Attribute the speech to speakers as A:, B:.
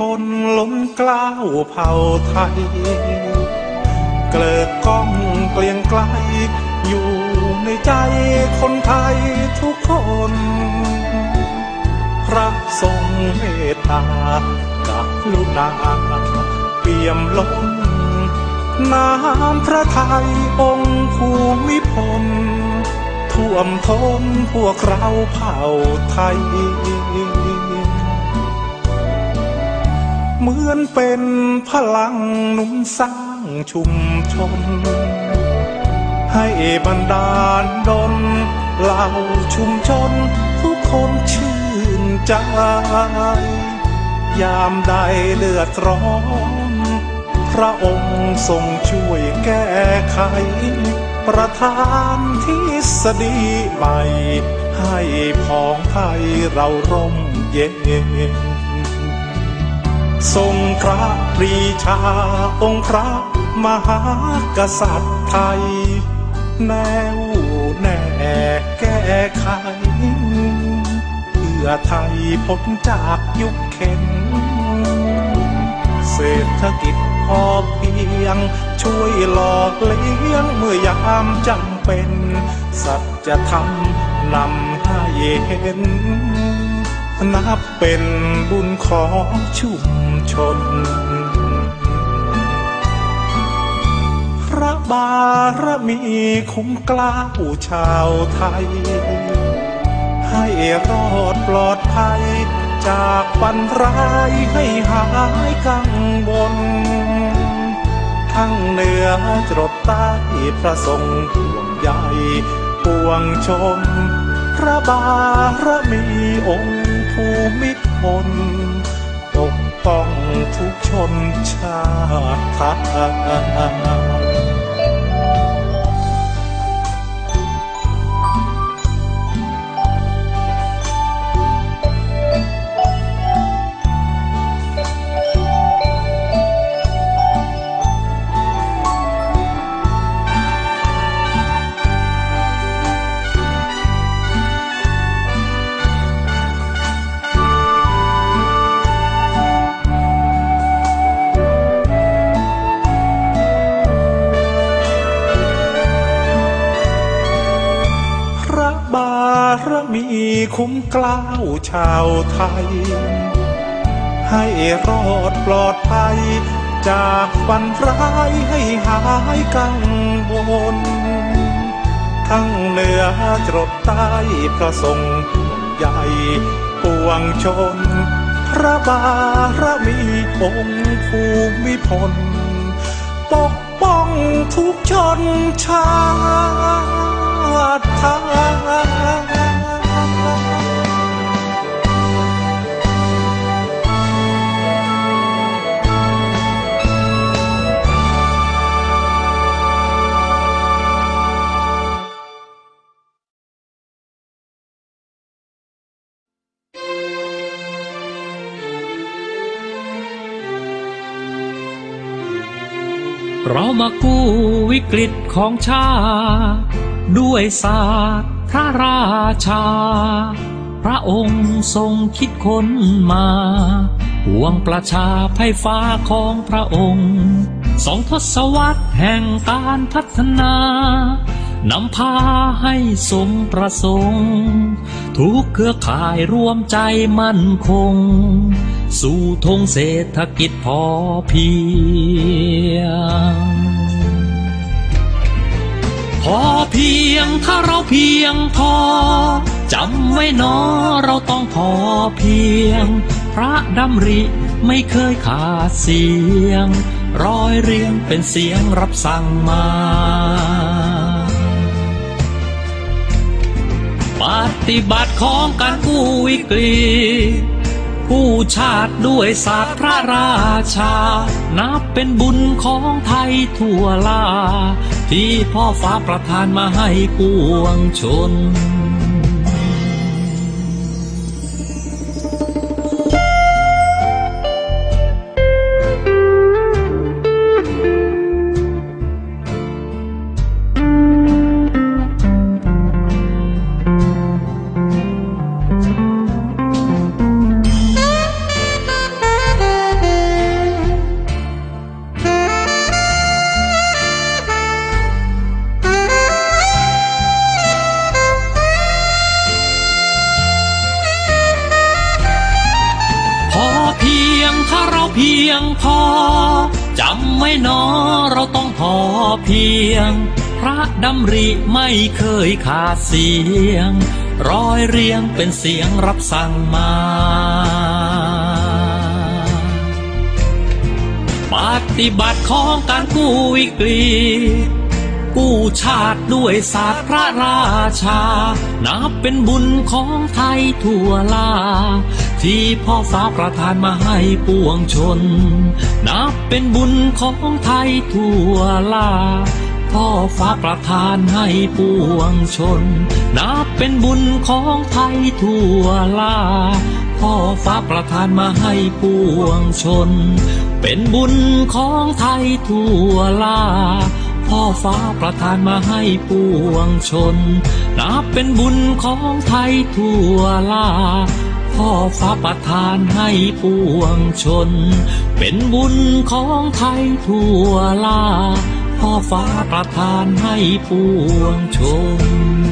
A: มิพลล้นกล้าวเผ่าไทย เกลิกก้องเกลียงไกล อยู่ในใจคนไทยทุกคน พระทรงเมตตากับลุนาเปี่ยมล้นน้ำพระไทยองค์ภูมิพลท่วมท้นพวกเราเผ่าไทย เหมือนเป็นพลังหนุนสร้างชุมชน ให้บรรดาลดนเหล่าชุมชน ทุกคนชื่นใจ ยามใดเลือดร้อน พระองค์ทรงช่วยแก้ไข ประทานที่สดีใหม่ ให้พองไทยเราร่มเย็น ทรงพระปรีชาองค์พระมหากษัตริย์ไทย แนวแน่แก้ไข เพื่อไทยพ้นจากยุคเข็นเศรษฐกิจพอเพียง ช่วยหลอกเลี้ยงเมื่อยามจำเป็น สัจธรรมนำให้เห็น นับเป็นบุญของชุมชน พระบารมีคุ้มกล้าวชาวไทย ให้รอดปลอดภัย จากปันร้ายให้หายกังวลทั้งเหนือจรดใต้พระทรงห่วงใยปวงชนพระบารมีองค์ ภูมิพลปกป้องทุกชนชาติารมีคุ้มกล้าวชาวไทย ให้รอดปลอดภัย จากฝันร้ายให้หายกังวลทั้งเหนือจรดใต้พระทรงห่วงใยปวงชน พระบารมีองค์ภูมิพล ปกป้องทุกชนชาติไทย
B: เรามากู้วิกฤตของชาติด้วยศาสตร์พระราชา พระองค์ทรงคิดค้นมาห่วงประชาภัยฟ้าของพระองค์ สองทศวรรษแห่งการพัฒนานำพาให้สมประสงค์ ทุกเครือข่ายรวมใจมั่นคง สู่ธงเศรษฐกิจพอเพียง พอเพียงถ้าเราเพียงพอจำไว้นอเราต้องพอเพียง พระดำริไม่เคยขาดเสียง ร้อยเรียงเป็นเสียงรับสั่งมาปฏิบัติของการกู้วิกฤต กู้ชาติด้วยศาสตร์พระราชา นับเป็นบุญของไทยทั่วลา ที่พ่อฟ้าประทานมาให้ปวงชน พอจำไม่นอเราต้องพอเพียง พระดำริไม่เคยขาดเสียง ร้อยเรียงเป็นเสียงรับสั่งมา ปฏิบัติของการกู้วิกฤตกู้ชาติด้วยศาสตร์พระราชา นับเป็นบุญของไทยทั่วลา ที่พ่อฟ้าประทานมาให้ปวงชน นับเป็นบุญของไทยทั่วลาพ่อฟ้าประทานให้ปวงชน นับเป็นบุญของไทยทั่วลาพ่อฟ้าประทานมาให้ปวงชน เป็นบุญของไทยทั่วลาพ่อฟ้าประทานมาให้ปวงชน นับเป็นบุญของไทยทั่วลา พ่อฟ้าประทานให้ปวงชน เป็นบุญของไทยทั่วลาพ่อฟ้าประทานให้ปวงชน